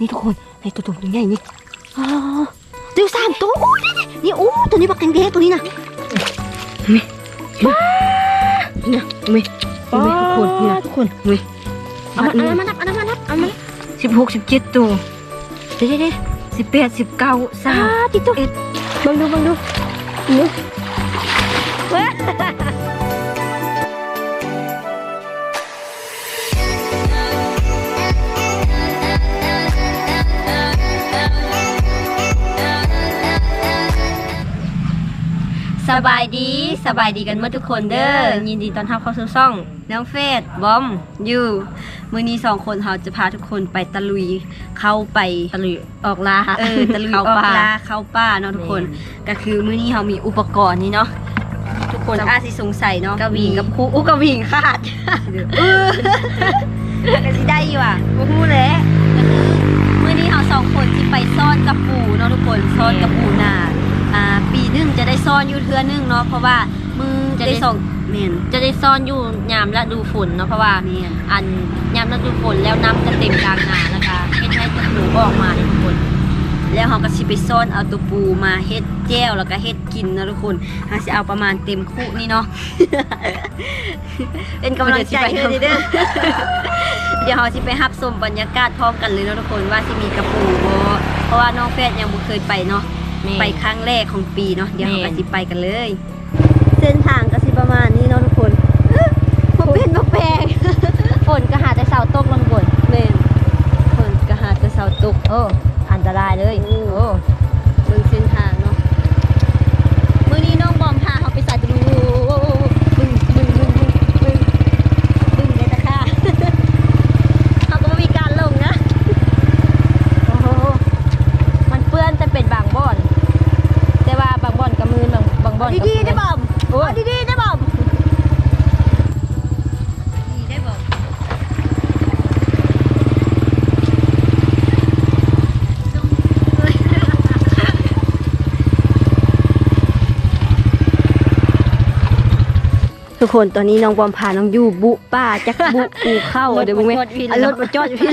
นี่ทุกคนไอ้ตัวตุ่มตัวใหญ่นี่เดี๋ยวสามตัวโอ้นี่นี่นี่โอ้ตัวนี้บักแดงๆตัวนี้นะมเห็นไหมเนี่ยเห็นไหมเห็นไหมทุกคนเนี่ยทุกคนเห็นไหมเอามาเอามานับเอามานับเอามาสิบหกสิบเจ็ดตัวเดี๋ยวเดี๋ยวเดี๋ยวสิบแปดสิบเก้าสามติดตัวเอ็ดบังดูบังดูดูว้ สบายดีสบายดีกันเมื่อทุกคนเด้อยินดีต้อนรับเข้าสู่ช่อง น้องเฟสบอมยูมื้อนี้สองคนเราจะพาทุกคนไปตะลุยเข้าไปตะลุยออกลาเออตะลุยออกลาเข้าป่าเนาะทุกคนก็คือมื้อนี้เรามีอุปกรณ์นี่เนาะทุกคนอาจสิสงสัยเนาะกระบี่กับครูอุยกระบี่ขาดเออก็สิได้อยู่อะบ่ฮู้แหละก็คือมื้อนี้เราสองคนสิไปซ่อนกับปูเนาะทุกคนซ่อนกับปูนาอ่าปีห นึงจะได้ซ่อนอยู่เทื่อนึงเนาะเพราะว่ามือจะได้ส่งแม่นจะได้ซ่อนอยู่ยามฤดูฝนเนาะเพราะว่าแม่นอันยามฤดูฝนแล้วน้ำจะเต็มกลางนานะคะเฮ็ดให้ตัวหนูออกมาเนี่ยทุกคนแล้วเราก็สิไปซ่อนเอาตัวปูมาเฮ็ดแจ้วแล้วก็เฮ็ดกินนะทุกคนเราสิเอาประมาณเต็มคุนี่เนาะ เป็นกำลังใจให้เด้อเดี๋ยวเราสิไปรับชมบรรยากาศพร้อมกันเลยเนาะทุกคนว่าสิมีกระปูบ่เพราะว่าน้องแฟดยังบ่เคยไปเนาะ ไปครั้งแรกของปีเนาะเดี๋ยวเราแม่ก็สิไปกันเลย เส้นทางก็สิประมาณนี้เนาะทุกคนบ่เป็นบ่แปลงฝนก็หาแต่เสาตกลงบนแม่นฝนก็หาแต่เสาตกโอ้อันตรายเลยโอ้ เบิ่งเส้นทางเนาะมื้อนี้น้องบอมพาเขาไปใส่ตะลูบึ้งบึ้งบึ้งบึ้งบึ้งบึ้งเลยตะค่ะ เขาก็บ่มีการลงนะ โอ้โหมันเปื้อนแต่เป็นบางบ่อน แต่ว่าบางบ่อนกับมือบางบางบ่อนกับ ดีๆได้บอม โอ้ย เอาดีๆได้บอมดีได้บอม ทุกคนตอนนี้น้องบอมพาน้องยูบุป้าจักบุปูเข้าเดี๋ยวมึงไหมอะรถมาจอดอยู่พี่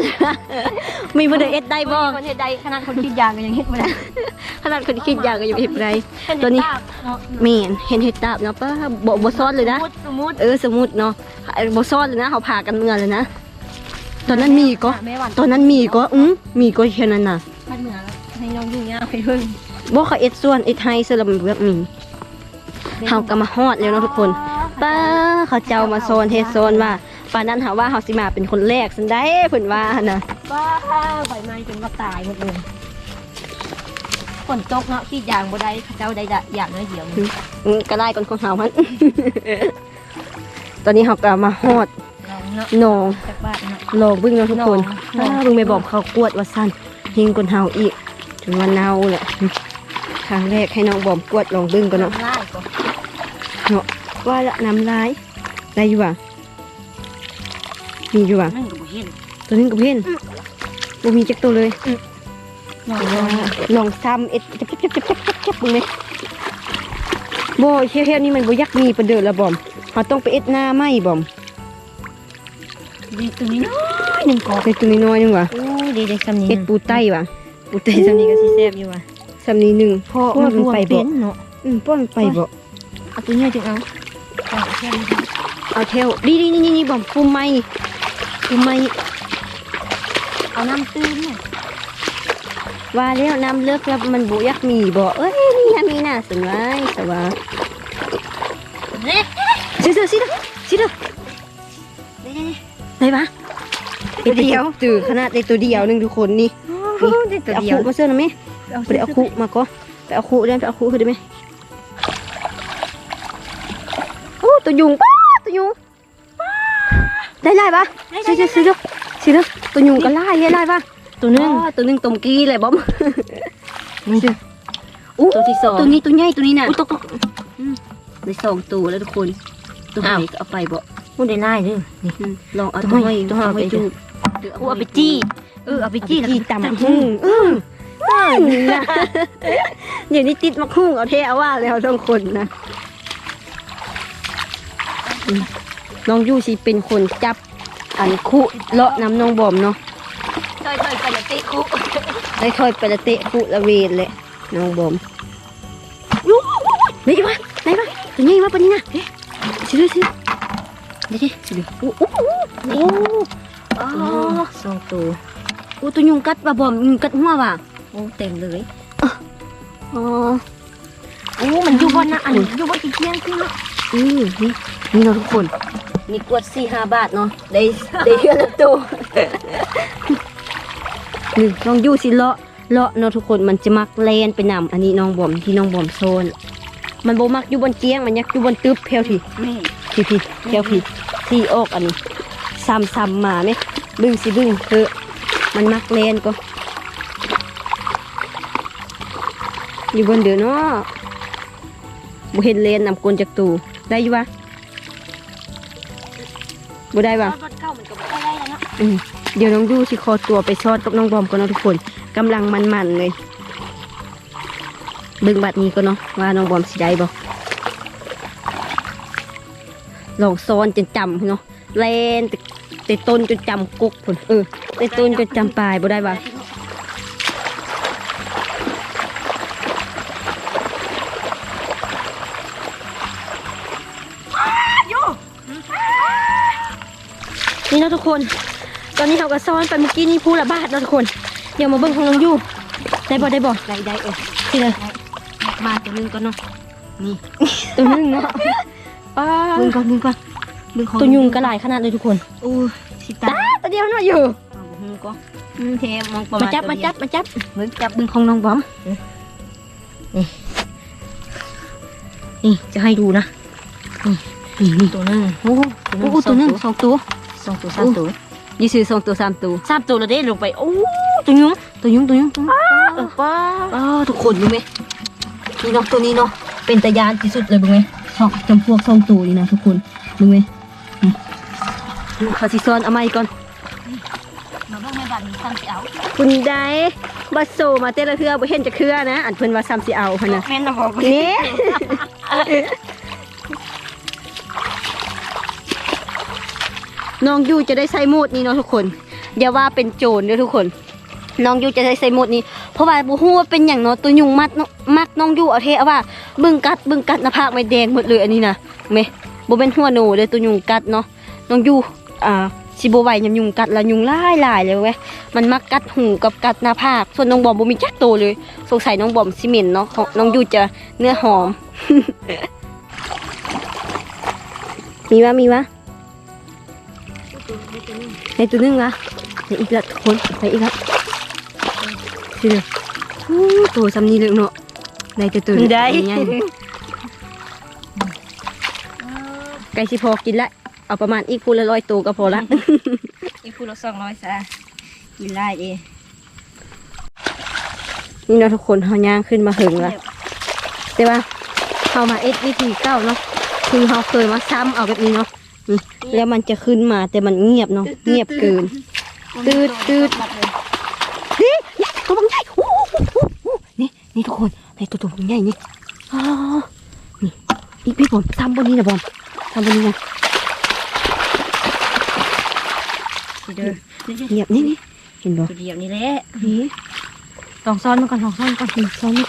มีมือเดเอ็ดได้บ่คนเฮ็ดใดขนาดคนคิดยางก็ยังเฮ็ดบ่ได้ขนาดคนคิดอยากก็ยังเห็นไรตัวนี้เมนเห็นเห็ดตาบเนาะป้าบ่บ่ซ้อนเลยนะมุดสมมุติเออสมมุติเนาะบ่ซ้อนเลยนะเขาพากันเมื่อเลยนะตอนนั้นมีก็แม่หวันตอนนั้นมีก็อืมมีก็แค่นั้นน่ะพัดเหนือให้น้องอยู่ยาวไปเพิ่งบ่เขาเอ็ดส่วนเอ็ดไฮสลับแบบมีเฮาก็มาฮอดแล้วเนาะทุกคน ป้าเขาเจ้ามาโซนเฮ็ดโซนว่าป่านนั้นหาว่าเฮาสิมาเป็นคนแรกซันได้เพิ่นว่าหั่นน่ะป้าใบไม้จนว่าตายหมดเลยฝนตกเนาะขี้ยางบ่ได้เขาเจ้าได้ดะอย่างน้อยเดียวนี่อืมก็ได้ก่อนของเฮาหั่นตอนนี้เฮาก็มาฮอดน้องเนาะหนองจากบ้านเนาะลองเบึ้งเนาะทุกคนหนองถ้าเบึ้งไม่บอกเขากวดว่าสั้นเฮงกนเฮาอีกถึงวันเนาแหละครั้งแรกให้น้องบอมกวดลองเบึ้งก่อนเนาะน้ำลายก่อนเนาะ ว่าละน้ำลายได้อยู่ว่ะมีอยู่ว่ะนั่นก็บ่เห็นตัวนี้กับเพื่อนบ่มีจักตัวเลยน้องลองซ้ำเอ็ดจับจับจับจับจับจับเบึ้งไหมบ่เที่ยวเที่ยวนี้มันบ่อยักมีประเดิดละบอมเขาต้องไปเอ็ดหน้าไหมบอมดีตัวนี้น้อยหนึ่งกอใส่ตัวน้อยๆนึงว่ะโอ้ยดีเด็กสำนี้เอ็ดปูไต้ว่ะปูเตยสำนี้ก็สิแซ่บอยู่ว่ะซ้ำนี้หนึ่งพ่อมันไปบ่เนาะอืมป้อนไปบ่เอาตัวนี้จึงเอา เอาแค่นี้เอาเทวดีดีนี่นี่นี่บอมฟูมไม้ฟูมไม้เอาน้ำตื้นเนี่ยว่าแล้วน้ำเลิกแล้วมันบุยักมีบ่เอ้ยนี่นะมีน่ะสวยสวยเฮ้ยสิเด้อสิเด้อสิเด้อได้ปะตัวเดียวจือขนาดในตัวเดียวหนึ่งทุกคนนี่ได้ไปตัวเอาคุมาเสื้อหน่อยไหมไปเอาคุมาก็ไปเอาคุเล่นไปเอาคุคือได้ไหม ตัวยุงป้าตัวยุงได้ไล่ปะสิเด้อสิเด้อสิเด้อตัวยุงก็ไล่ไล่ปะตัวนึงอ๋อตัวหนึงตมกี้เลยบอมนี่อู้ตัวที่สองตัวนี้ตัวใหญ่ตัวนี้น่ะอุ้ยตกตกได้สองตัวแล้วทุกคน ตัวไหอ้าวนก็เอาไปบ่พูดได้ไล่เด้อนี่อืมลองเอาตัตัววให้ให้ตัวให้เอาไปเอาไปจูบกูเอาไปจี้เออเอาไปจี้แล้วจี้ก็ตำหุ่งเออเดี๋ยวนี้ติดมักหุ่งเอาเทเอาว่าแล้วต้องคนนะอืม น้องยูสิเป็นคนจับอันคุเลาะน้ำน้องบอมเนาะเคยเคยไปแล้วติคุได้ค่อยไปละเตะปุละเวนเลยน้องบอมยูไหนวะไหนวะตัวนี้มาปะนี่นะเฮ้ยสิดูสิเดี๋ยวดิสิดูโอ้โอ้โอ้อ๋อสองตัวโอ้ตัวยุงกัดปะบอมยุงกัดหัวว่ะโอ้เต็มเลยอ๋อโอ้มันอยู่บนนะอันนี้อยู่บนอีเทียงขึ้นเนาะอืมนี่ นี่เนาะทุกคนนี่กวดสี่ห้าบาทเนาะได้ได้เยอะละตัวนี่น้องยู่สิเลาะเลาะเนาะทุกคนมันจะมักแลนไปนำอันนี้น้องบอมที่น้องบอมโซน มันโบมักอยู่บนเกียงมันยักอยู่บนตึบเพลทีแม่พี่พี่เพลพี่ที่ออกอันนี้ซ้ำซ้ำมาไหมบึ้งสิบึ้งคือมันมักแลนก็ อยู่บนเดือเนาะบ่เห็นเลนนำกลจากตูได้อยู่วะ บ่ได้ปะรถเก่ามันก็บ่ได้แล้วเนาะอืมเดี๋ยวน้องยูสิคอตัวไปชอดกับน้องบอมก่อนเนาะทุกคนกำลังมันๆเลยเบิ่งบัดนี้ก็เนาะว่าน้องบอมสิได้บ่ลองซ้อนจนจำเนาะแลนแต่ต่ต้นจนจำกุกพุ่นเออแต่ต้นจนจำปลายบ่ได้ปะ นี่เนาะทุกคน ตอนนี้เราก็ซ้อนไปเมื่อกี้นี่พูละบาทเนาะทุกคน เดี๋ยวมาเบิ่งของน้องยูได้บ่ได้บ่ได้ได้เออสิเลยมาตัวหนึงก่อนเนาะนี่ตัวนึงเนาะป้าเบิ่งก่อนเบิ่งก่อนเบิ่งของตัวยุงก็หลายขนาดเลยทุกคนโอ้สิตาตาตัวเดียวเนาะอยู่เอาบ่ฮู้ก็อืมเทมองประมามาณจับมาจับมาจับเบิ่งจับเบิ่งของน้องบอมนี่จะให้ดูนะนี่นี่ตัวหนึงโอ้โหโอ้โหตัวหนึงสองตัว สองตัวสามตัวยี่สิบสองตัวสามตัวสามตัวแล้วเด้ลงไปโอ้ตัวยุงตัวยุงตัวยุงตัวยุงเออป้าอ้าวทุกคนรู้ไหมนี่เนาะตัวนี้เนาะเป็นตะยานที่สุดเลยบุ้งไหมชอบจำพวกสองตัวนี่นะทุกคนบุ้งไหมนี่นี่เขาสิซ้อนเอาไม้ก่อนมาเบิ่งในบ้านนี้ซ้ำสิเอาคุณได้บัสโซมาเต้ละเทือบ่เห็นจะเครือนะ อันเพิ่นว่าซ้ำสิเอาหั่นน่ะแม่นนะบอกนี่ น้องยูจะได้ใส่หมดนี่เนาะทุกคนอย่าว่าเป็นโจรเด้อทุกคน น้องยูจะได้ใส่หมดนี้ เพราะว่าบ่ฮู้ว่าเป็นหยังเนาะตัวยุงมัดมักน้องยูเอาเทเอาว่าบึ้งกัดบึ้งกัดหน้าผากไม่แดงหมดเลยอันนี้นะแม่บ่เป็นหัวโหนเด้อตัวยุงกัดเนาะน้องยูอ่าสิบ่ไวยำยุงกัดล้วยุงหลายหลายเลยเว้ยมันมักกัดหูกับกัดหน้าผากส่วนน้องบอมบ่มีจักโตวเลย สงสัยน้องบอมสิเมนเนาะน้องยูจะเนื้อหอม มีวะมีวะ ในตัวนึงวะในอีกละทุกคนในอีกละสิเลยโอ้ตัวซ้ำนี้เลยเนาะในตัวตัวนี้ใหญ่ไก่สิพอกินละเอาประมาณอีกพูละร้อยตัวก็พอละอีกคู่ละ200ซะกินได้เด้นี่เนาะทุกคนเฮาย่างขึ้นมาถึงละแต่ว่าเฮามาเอ็ดวิธีเก้าเนาะคือเฮาเคยมาซ้ำเอาแบบนี้เนาะนี่ แล้วมันจะขึ้นมาแต่มันเงียบเนาะเงียบเกินตืดตืดนี่นี่ตัวบังใหญ่โอ้โหโอ้โหโอ้โหนี่นี่ทุกคนในตัวตัวบังใหญ่นี่อ๋อนี่อีกพี่ผมซ้ำบนนี้นะบอมซ้ำบนนี้นะสิเด้อเงียบนี่นี่เห็นบ่ตัวเดียวนี่แหละนี่ต้องซ้อนมันก่อนต้องซ้อนก่อนนี่ซ้อนนี่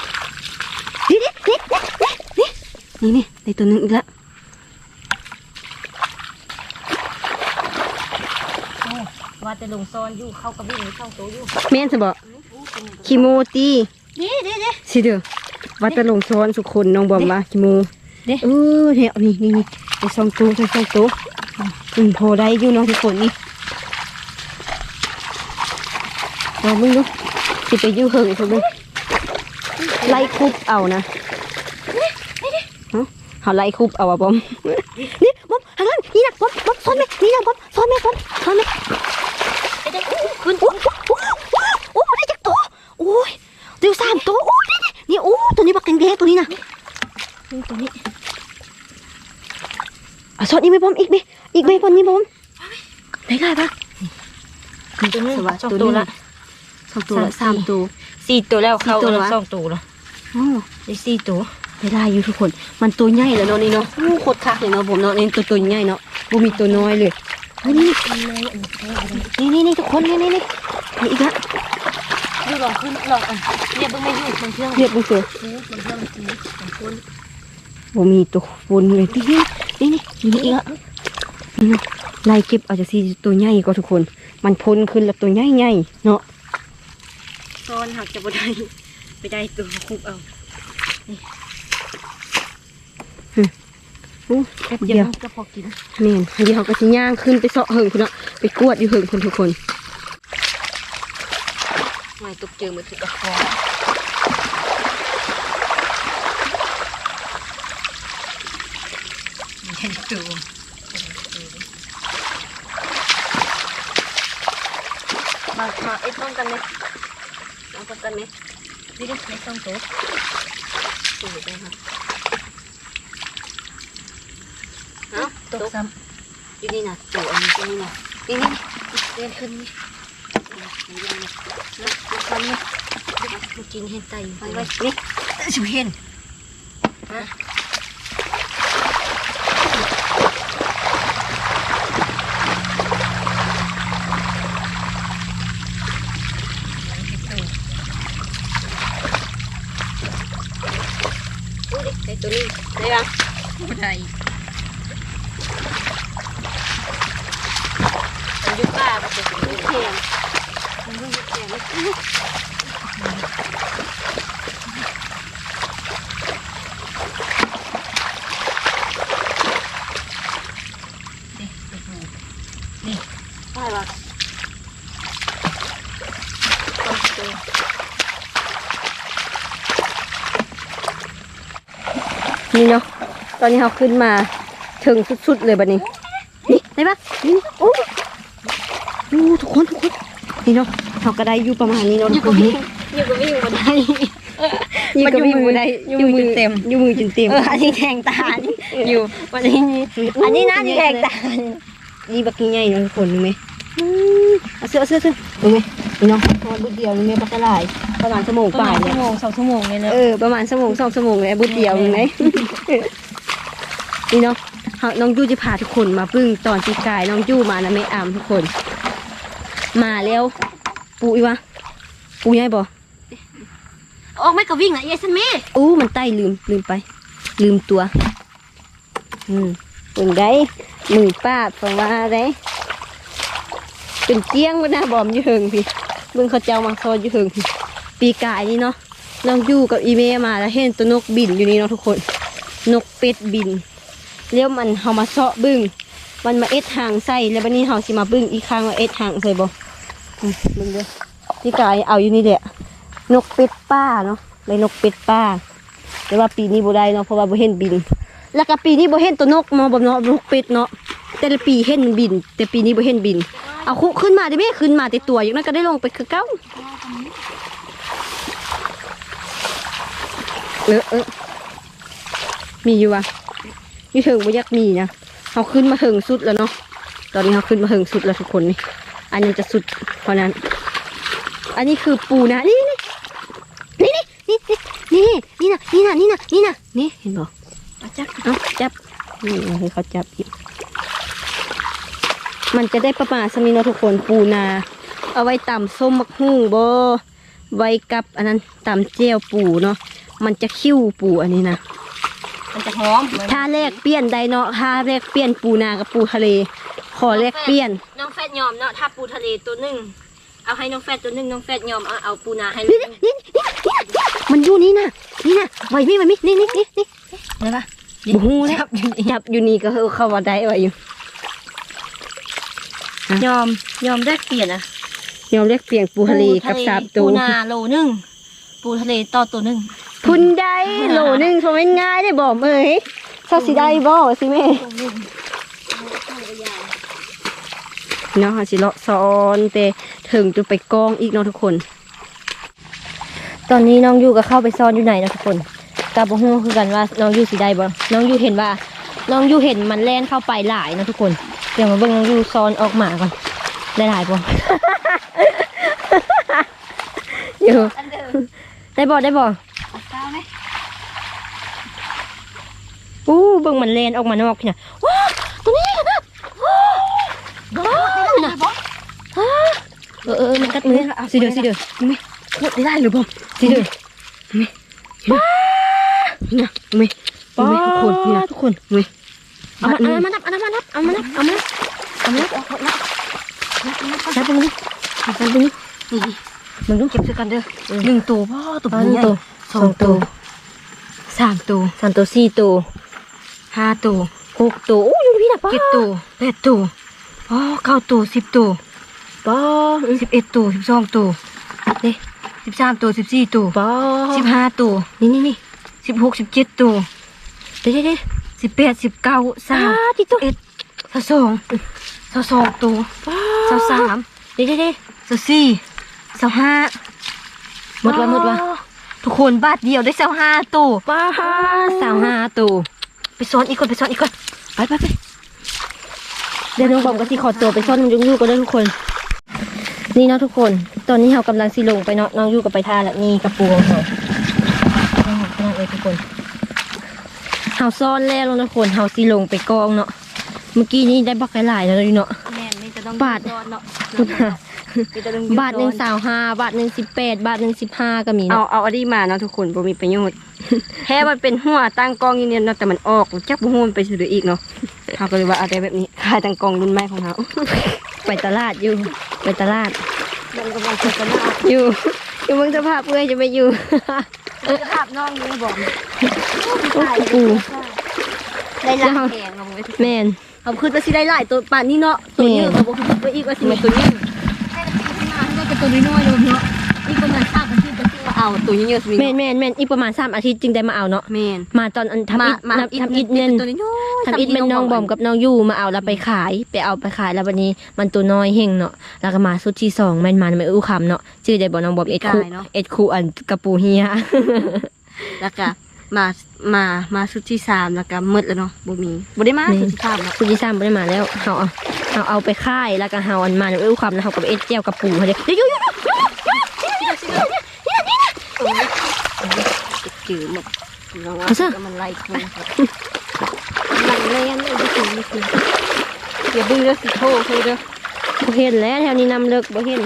นี่นี่นี่นี่นี่นี่ในตัวหนึงอีกแล้ว ว่า แต่ลงซ้อนอยู่เข้ากับวิ่งเข้าตัวอยู่แม่นสิบ่คิโมตีนี่เด้เด้สิเด้อวัดตะลงซ้อนสุคนน้องบอมว่าคิโมเด้เออเนี่ยเอานี่นี่นี่ไปสองตัวไปสองตัวอืมพอได้อยู่เน้องทุกคนนี่เอามึงดูสิไปอยู่เหิงเขาดูไล่คุบเอานะเนาะเขาไล่คุบเอาอะบอมนี่บอมทางนั้นนี่นะบอมบอมซ้อนไหมนี่นะบอมซ้อนไหมบอมซ้อนไหม ขึ้นโอ้โหโอ้โหโอ้โหได้จากตัวโอ้ยเดี๋ยวสามตัวโอ้ยนี่นี่โอ้ตัวนี้บักแดงๆตัวนี้นะนี่ตัวนี้อะสอดอีกไหมบอมอีกไหมอีกไหมบอมนี่บอมได้ได้ปะตัวนึงสวัสสองตัวตัวนี้ละสองตัวละสามตัวสี่ตัวแล้วเขาสี่ตัวละสองตัวแล้วอ๋อได้สี่ตัวได้ได้อยู่ทุกคน มันตัวใหญ่แล้วเนาะนี่เนาะโอ้โคตรคักเลยเนาะผมเนาะนี่ตัวตัวใหญ่เนาะบ่มีตัวน้อยเลย นี่นี่นี่นี่ทุกคนนี่นี่นี่นี่อีกละลองขึ้นลองอะเนี่ยเบิ่งไม่อยู่มันเชื่องเรียบบุเสือซื้อมันเชื่องซื้อมันคุ้นบ่มีตัวบนเลยที่นี่นี่นี่นี่อีกอะนี่เนาะไล่เก็บอาจจะสีตัวใหญ่กว่าทุกคน มันพ้นขึ้นแล้วตัวใหญ่ใหญ่ๆเนาะซ่อนหักจะบ่ได้ไปได้ตัวคุบเอา อู้แป๊บเดีเดียยววก็พอกินแม่นเดี๋ยวเขาก็สิย่างขึ้นไปเสาะเหิงคุณเนาะไปกวดอยู่เหิงคุณทุกคนไม่ตกเจอมือถือกระฟอเห็นตัวมามาไอ้ต้นกันไหมเอาต้นกันไหมนี่ได้ไม่ต้องโต๊ะสูดเลยค่ะ เอ้า ตกซ้อยู่นี่นะสูอันนี้ตรงนี้นะนี่นี่ำเดินขึ้นนี่นี่นี่นี่นะมาฟันนี่มากินเห็นไตไปไปไว้ไว้นี่ชิวเห็นอู้ดิไอ้ตัวนี้ได้ยังบ่ได้มันอยู่ป่ามันจะอยู่เทียมมันอยู่เทียมนี่ปะต้องเจอนี่เนาะ ตอนนี้เขาขึ้นมาถึงสุดๆเลยบัดนี้ นี่ได้ปะนี่โอ้ อ้ทุกคนทุกคนนี่เนาะเขาก็ได้อยู่ประมาณนี้เนาะอยู่ทุกับคนวิ่งอยู่กับวิ่งบ่ได้อยู่กับมันอยู่มืมืออได้อยู่มือเต็มอยู่มือจนเต็มเอออันนี้แทงตานี่อยู่วันนี้มีอันนี้น่าจะแทงตานี่บักใหญ่เนาะทุกคนรู้ไหมอืมเอาเสื้อเอาเสื้อเสื้อรู้ไหมนี่เนาะพอบุดเดียวนี่แม่บักกะลายประมาณชั่วโมงประป่ามาณยเนี่ชั่ยวโมงสองชั่วโมงเลยเนอะเออประมาณชั่วโมงสองชั่วโมงเลยบุดเดียวนึงไหมนี่เนาะเขาน้องจูจะพาทุกคนมาปึ้งตอนปีกายน้องจูมานะแม่อามทุกคน มาแล้ว ปูอีวะ ปูใหญ่บ่ออกไม่กับวิ่งนะเยสันเม่อู้มันไต้ลืมลืมไป ลืมตัว อืมเบิ่งได้มือป้าดฟังว่าได้เป็นเกี้ยงวะนะบอมอยู่เฮิงพี่เบิ่งเขาเจ้ามาซอยอยู่เฮิงพี่ปีกายนี่เนาะน้องยู่กับอีเมมาแล้วเห็นตัวนกบินอยู่นี่เนาะทุกคน นกเป็ดบินแล้วมันเฮามาเซาะบึ้ง มันมาเอ็ดหางใส่แล้วบัดนี้เฮาสิมาบึ้งอีกครั้งว่าเอ็ดหางใส่บ่อืมเบิ่งเด้อพี่กายเอาอยู่นี่แหละนกเป็ดป้าเนาะเลยนกเป็ดป้า แต่ว่าปีนี้บ่ได้เนาะเพราะว่าบ่เห็นบิน แล้วก็ปีนี้บ่เห็นตัวนกเนาบ่เนาะนกเป็ดเนาะแต่ละปีเห็นบิน แต่ปีนี้บ่เห็นบิน เอาคุขึ้นมาได้ไหมขึ้นมาแต่ตัวอย่างนั้นก็ได้ลงไปคือเก้าเออเออมีอยู่วะนี่ถึงบ่อยากมีนะ เขาขึ้นมาถึงสุดแล้วเนาะตอนนี้เขาขึ้นมาถึงสุดแล้วทุกคนนี่อันนี้จะสุดเพราะนั้น อันนี้คือปูนะนี่นี่นี่นี่นี่นี่นะนี่นะนี่นะนี่นะนี่เห็นบอาจักเอาจับนี่เอาให้เขาจับอีกมันจะได้ประมาณสมีนทุกคนปูนา เอาไว้ตำส้มมักหุ่งบ่ไว้กับอันนั้นตำเจียวปูเนาะมันจะคิ้วปูอันนี้นะ มันจะหอมถ้าแลกเปลี่ยนใดเนาะถ้าแลกเปลี่ยนปูนากับปูทะเล ขอแลกเปลี่ยน น้องแฟดยอมเนาะถ้าปูทะเลตัวหนึ่งเอาให้น้องแฟดตัวหนึ่งน้องแฟดยอมเอาเอาปูนาให้นี่นี่นี่นี่มันอยู่นี่นะนี่นะไว้มีไว้มีนี่นี่นี่นี่ได้ปะบูฮูเลยจับอยู่นี่ก็คือเขาว่าได้ไว้อยู่ ยอมยอมได้เปลี่ยนอะยอมเรียกเปลี่ยนปูทะเลกับสาบตัปูวนาโลหนึ่งปูทะเลต่อตัวหนึ่ง ทุนได้โหลหนึงทำไม่ง่ายได้บอกเอ้ยชอบสิได้บ่สิแม่เนาะหาสิเลาะซ้อนแต่ถึงจะไปกองอีกเนาะทุกคน ตอนนี้น้องยูก็เข้าไปซ่อนอยู่ไหนนะทุกคนกับบ่ฮู้คือกันว่าน้องยูสิได้บ่น้องยูเห็นว่า น้องยูเห็นมันแล่นเข้าไปหลายนะทุกคนเดี๋ยวมาเบิ่งน้องยูซ้อนออกมาก่อนได้หลายบ่อยู่อันเดิมได้บ่ได้บ่ ก้าวไหมอู้เบิ่งมันแลนออกมานอกพี่น่ะว้าวตัวนี้นะว้าวว้าวน่ะอ้าเออเออมันกัดมือสิเดือสิเดือนี่ไหมโคตรได้หรือบ่สิเด้อนี่นี่นะเอาไหมเอาไหมทุกคนนี่นะทุกคนเอาไหมเอามาเอามานับเอามานับเอามานับเอามานับเอามานับเอามานับนับตรงนี้นับตรงนี้นี่มึงดูเก็บด้วยกันเด้อหนึ่งตัวพ่อตัวหใหนึ่งญ่ตัว สองตัวสามตัวสามตัวสี่ตัวห้าตัวหกตัวโอ้ยพี่น่ะป้าเจ็ดตัวแปดตัวอ๋อเก้าตัวสิบตัวป้าสิบเอ็ดตัวสิบสองตัวเด้สิบสามตัวสิบสี่ตัวป้าสิบห้าตัวนี่นี่นี่สิบหกสิบเจ็ดตัวเดี๋ยวเดี๋ยวเดี๋ยวสิบแปดสิบเก้าสามที่ตัวเอ็ดสองสองสองสองตัวป้าสองสามเดี๋ยวเดี๋ยวเดี๋ยวสองสี่สองห้าหมดวะหมดวะ ทุกคนบาทเดียวได้สองห้าตัวป้าสาวห้าตัวไปซ้อนอีกคนไปซ้อนอีกคนไปไปไปเดี๋ยวน้องบอมก็สิขอตัวไปซ่อนมันยุ่งยู่กันด้วยทุกคน นี่เนาะทุกคน ตอนนี้เรากำลังสิลงไปเนาะน้องยู่กับไปท่าละนี่กระปูของเราขนาดเลยทุกคนเฮาซ่อนแล้วแล้วทุกคนเฮาสิลงไปกองเนาะเมื่อกี้นี้ได้บักหลายๆแล้วเนาะแม่นี่จะต้องบาทซ้อนเนาะ บาทหนึ่งสาวห้าบาทหนึ่งสิบแปดบาทหนึ่งสิบห้าก็มีเอาเนาะเอาอันนี้มาเนาะทุกคนบ่มีประโยชน์ แค่มันเป็นหัวตั้งกล้องอยู่เนี่ยเนาะแต่มันออกจักบ่ฮู้มันไปสิเหลืออีกเนาะเขาก็เลยว่าเอาได้แบบนี้ขายตั้งกล้องรุ่นใหม่ของเขาไปตลาดอยู่ ไปตลาดมันกำลังจะกระนาดอยู่อยู่เมืองสภาพเพื่อจะไปอยู่สภาพน้องนี่บอกโอ้ปู ได้หลายแพงเอาไว้ทุกแมนเขาคือจะสิได้หลายตัวป่านนี้เนาะตัวนี้เขาบอกคือไปอีกว่าสิมีตัวนี้ให้มัน เป็นตัวน้อยๆเลยเนาะอีกประมาณ3อาทิตย์จะมาเอาตัวนี้เยอะสิแมนแมนแมนอีกประมาณสามอาทิตย์จึงได้มาเอาเนาะแม่นมาตอนอันทำอิดมาทำอิดเน่นตัวน้อยๆทำอิดเป็นน้องบอมกับน้องยูมาเอาแล้วไปขายไปเอาไปขายแล้ววันนี้มันตัวน้อยเฮงเนาะแล้วก็มาสุดที่สองแมนมันไม่อู้คำเนาะชื่อได้บอกน้องบอมเอ็ดคูเอ็ดคูอันกระปูเฮียแล้วก็ มามามาชุดที่สามแล้วก็มืดแล้วเนาะบ่มีบ่ได้มาชุดที่สามเนาะสุดที่สามไม่ได้มาแล้วเขาเอาเขาเอาไปขายแล้วก็เขาอันมาไม่อู้คำแล้วเขาก็ไปเอ็ดเจียวกระปูเขาเดียวเดี๋ยวยูยูจืดหมดเราว่าเอาซะมันไล่คนครับมันเล่นเลยดิคุณนี่คืออย่าบึ้งเด้อสิโทษคือเด้อบ่เห็นแล้วแถวนี้นำเลิกบ่เห็น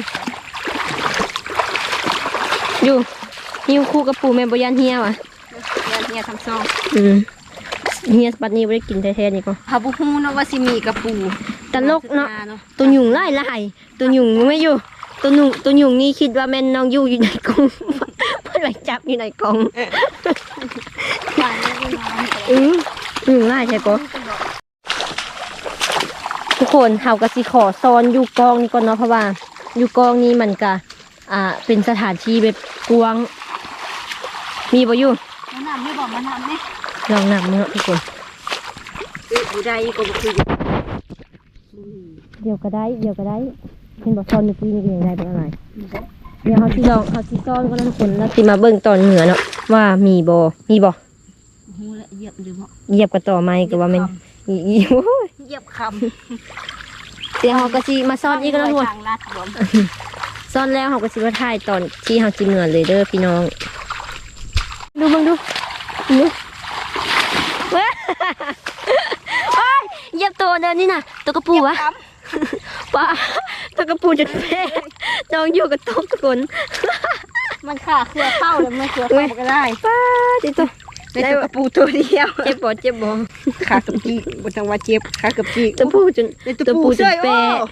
อยู่ฮิวคู่กระปูแม่นบ่ยันเฮียว่ะ เฮียเฮียทำซองอืมเฮียบัดนี้บ่ได้กินแท้ๆนี่ก็พาบุฮูเนาะว่าสิมีกระปูตลกเนาะตัวหยุ่งไล่ไล่ตัวหยุ่งไม่อยู่ ตัวหนุ่งตัวหยุ่งนี่คิดว่าแม่นน้องอยู่อยู่ในกรงเพื่อนไปจับอยู่ในกรงอืมหยุ่งไล่ใช่ปะทุกคนเฮากะสิขอซอนอยู่กองนี่ก่อนเนาะเพราะว่าอยู่กองนี้มันก็อ่าเป็นสถานที่แบบกวางมีบ่อยู่ มันน้ำไม่บอกมันน้ำนี่ลองนำเนาะทุกคนคือผู้ใดก็บ่คือเดี๋ยวก็ได้เดี๋ยวก็ได้เห็นบอกซอนเมื่อกี้นี่ก็ยังได้เป็นอะไรเดี๋ยวเขาสิลองเขาสิซ้อนก็แล้วทุกคนแล้วสิมาเบิ่งตอนเหนือเนาะว่ามีบอมีบอฮู้ละเหยียบหรือบ่เหยียบกับต่อไม้ก็ว่าแมันอีอีโอ้ยเหยียบคเดี๋ยวเขาก็สิมาำซ้อนอีกแล้วทุกคนทางลัดบ่ซ้อนแล้วเขาก็สิมาถ่ายตอนที่เขาจิเหนือเลยเด้อพี่น้อง ดูเบิ่งดูดูเว้ยโอ้ยเหยียบตัวเดินนี่น่ะ ตัวกระปูวะป้าตัวกระปูจะแพ้น้องอยู่กับตกทุกคนมันขาเครือเข้าแล้วมันเครือเข้าก็ได้ป้าติตัวได้กระปูตัวเดียวเจ็บบ่เจ็บบ่ขากับจีกบนจังหวะเจ็บขากับจีกตัวปูจนได้ตัวปูจนเสื้อแปะโอ้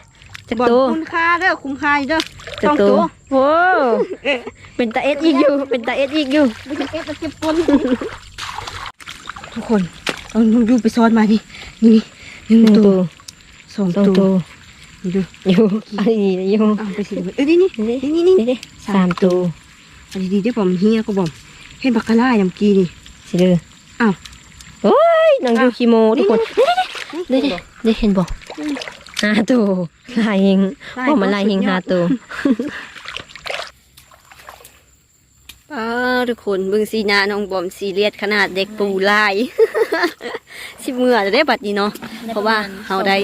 จากบอกตัวคุณค่าเด้อคุ้มค่าเด้อจากสองตัตัววโว้เป็นตาเอ็ดอีกอยู่ เป็นตาเอ็ดอีกอยู่ไม่ใช่เอ๊ะมันเจ็บปนทุกคนเอาน้องยูไปซ้อนมาดินี่หนึ่งหนึ่งตัตัววสองสองตัตัววนี่ดูอยู่อันนี้อยู่เอาไปสิเอ้ยนี่นี่นี่นี่นี่นี่ดิสามตัวอันนี้ดีได้อผมเฮียก็บอกเห็นบักกะล่ายำกี้นี่สิเด้ออ้าวโอ้ยน้องยูคีโมทุกคนนี่ดิได้เห็นบ่ ห้าตัวลายเฮงโอ้มันลายเฮงห้าตัวป้าทุกคนเบิ่งสีหน้าน้องบอมซีเรียสขนาดเด็กปูลาย สิเมื่อจะได้บัดนี้เนาะเพราะว่าเฮาได้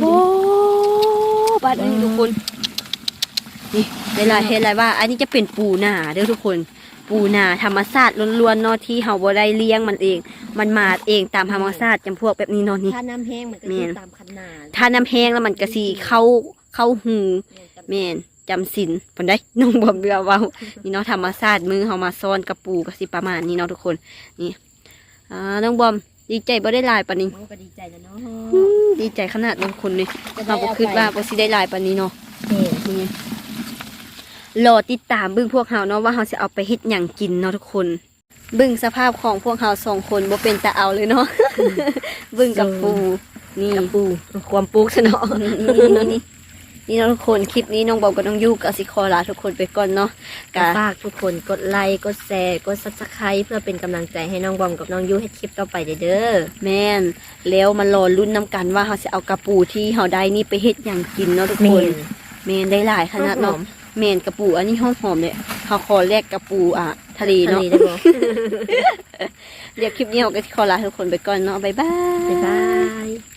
โอ้บัดนี้ทุกคนนี่เวลาเห็นอะไรว่า อันนี้จะเป็นปูนาเด้อทุกคน ปูนาธรรมชาติล้วนๆเนาะที่เฮาบ่ได้เลี้ยงมันเอง มันมาเองตามธรรมชาติจำพวกแบบนี้เนาะนี่ถ้าน้ำแห้งมันก็แม่ขึ้นนตามขนาดถ้าน้ำแห้งแล้วมันก็สิเข้าเข้าหูแม่นจำศีลปานใดน้องบอมเบือเว้านี่เนาะธรรมชาติมือเฮามาซ่อนกระปูก็สิประมาณนี้เนาะทุกคนนี่อ่าน้องบอมดีใจบ่ได้หลายปานนี้น้องก็ดีใจแล้วเนาะอืมดีใจขนาดน้องคนนี่เราก็คิดว่าบ่สิได้หลายปานนี้เนาะนี่ รอติดตามเบึ้งพวกเราเนาะว่าเราจะเอาไปเฮ็ดหยังกินเนาะทุกคน เบึ้งสภาพของพวกเราสองคนบ่เป็นตาเอาเลยเนาะเบึ้งกับปูนี่กระปูความปลูกซะเนาะนี่นี่นี่นี่เนาะทุกคนคลิปนี้น้องบอมกับน้องยูกับสิคอลาทุกคนไปก่อนเนาะกะฝากทุกคนกดไลค์กดแชร์กดซับสไครต์เพื่อเป็นกำลังใจให้น้องบอมกับน้องยูให้คลิปต่อไปเด้อแม่นแล้วมารอลุ้นนํกันว่าเราจะเอากระปูที่เราได้นี่ไปเฮ็ดหยังกินเนาะทุกเมคนนแม่นได้หลายขนาดเนาะ เมนกระปูอันนี้หอมหอมๆเนี่ยเขาขอแลกกระปูอะทะเลทะเนาะเลได้บ่เรียกคลิปนี้เราก็ขอลาทุกคนไปก่อนเนาะบ๊ายบายบ๊ายบาย